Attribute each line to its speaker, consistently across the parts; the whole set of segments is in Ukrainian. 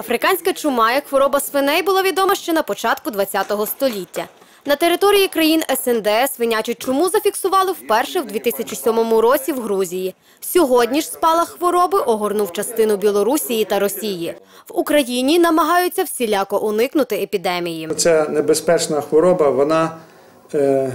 Speaker 1: Африканська чума як хвороба свиней була відома ще на початку ХХ століття. На території країн СНД свинячу чуму зафіксували вперше в 2007 році в Грузії. Сьогодні ж спалах хвороби огорнув частину Білорусії та Росії. В Україні намагаються всіляко уникнути епідемії.
Speaker 2: Це небезпечна хвороба, вона е,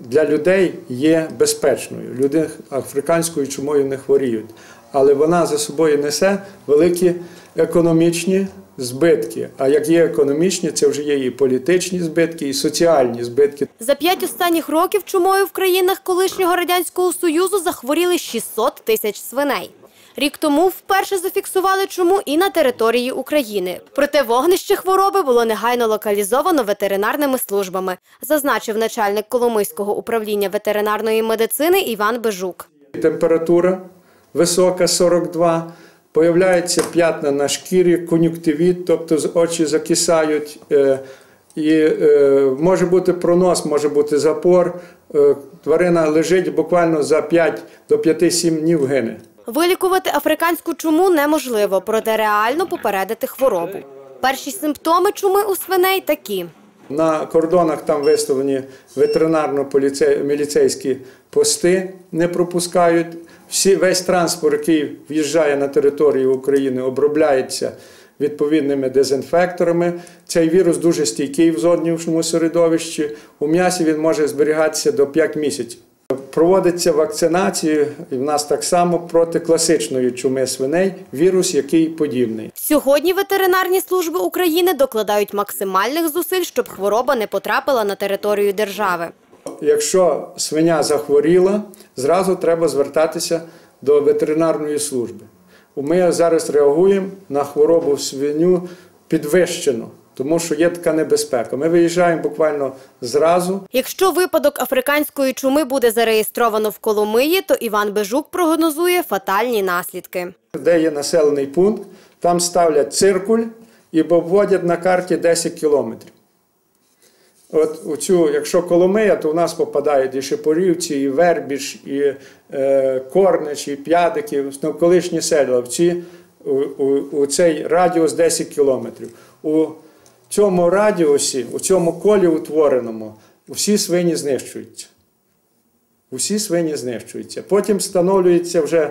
Speaker 2: для людей є безпечною. Люди африканською чумою не хворіють, але вона за собою несе великі економічні збитки. А як є економічні, це вже є і політичні збитки, і соціальні збитки.
Speaker 1: За п'ять останніх років чумою в країнах колишнього Радянського Союзу захворіли 600 тисяч свиней. Рік тому вперше зафіксували чуму і на території України. Проте вогнище хвороби було негайно локалізовано ветеринарними службами, зазначив начальник Коломийського управління ветеринарної медицини Іван Бежук.
Speaker 2: Температура висока 42, появляються п'ятна на шкірі, кон'юктивіт, тобто очі закисають. е, І е, може бути пронос, може бути запор. Е, Тварина лежить буквально за 5 до 5-7 днів гине.
Speaker 1: Вилікувати африканську чуму неможливо, проте реально попередити хворобу. Перші симптоми чуми у свиней такі.
Speaker 2: На кордонах там виставлені ветеринарно-міліцейські пости, не пропускають. Всі, весь транспорт, який в'їжджає на територію України, обробляється відповідними дезінфекторами. Цей вірус дуже стійкий в зовнішньому середовищі. У м'ясі він може зберігатися до 5 місяців. Проводиться вакцинація, і в нас так само проти класичної чуми свиней, вірус, який подібний.
Speaker 1: Сьогодні ветеринарні служби України докладають максимальних зусиль, щоб хвороба не потрапила на територію держави.
Speaker 2: Якщо свиня захворіла, зразу треба звертатися до ветеринарної служби. Ми зараз реагуємо на хворобу в свиню підвищено, тому що є така небезпека. Ми виїжджаємо буквально зразу.
Speaker 1: Якщо випадок африканської чуми буде зареєстровано в Коломиї, то Іван Бежук прогнозує фатальні наслідки.
Speaker 2: Де є населений пункт, там ставлять циркуль і обводять на карті 10 кілометрів. От у цю, якщо Коломия, то у нас попадають і Шепорівці, і Вербіж, і е, Корнич, і П'ядики, навколишні села. В ці, у, у, у цей радіус 10 кілометрів. У цьому радіусі, у цьому колі утвореному, всі свині знищуються. Усі свині знищуються. Потім встановлюється вже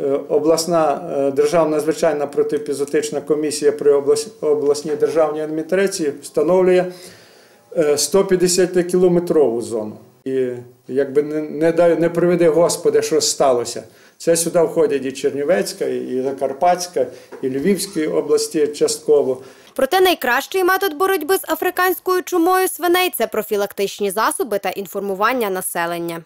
Speaker 2: е, обласна е, державна звичайна протипізотична комісія при обласній державній адміністрації встановлює е, 150-кілометрову зону. І якби не, дай, не приведи Господи, що сталося. Це сюди входять і Чернівецька, і Закарпатська, і Львівські області частково.
Speaker 1: Проте найкращий метод боротьби з африканською чумою свиней це профілактичні засоби та інформування населення.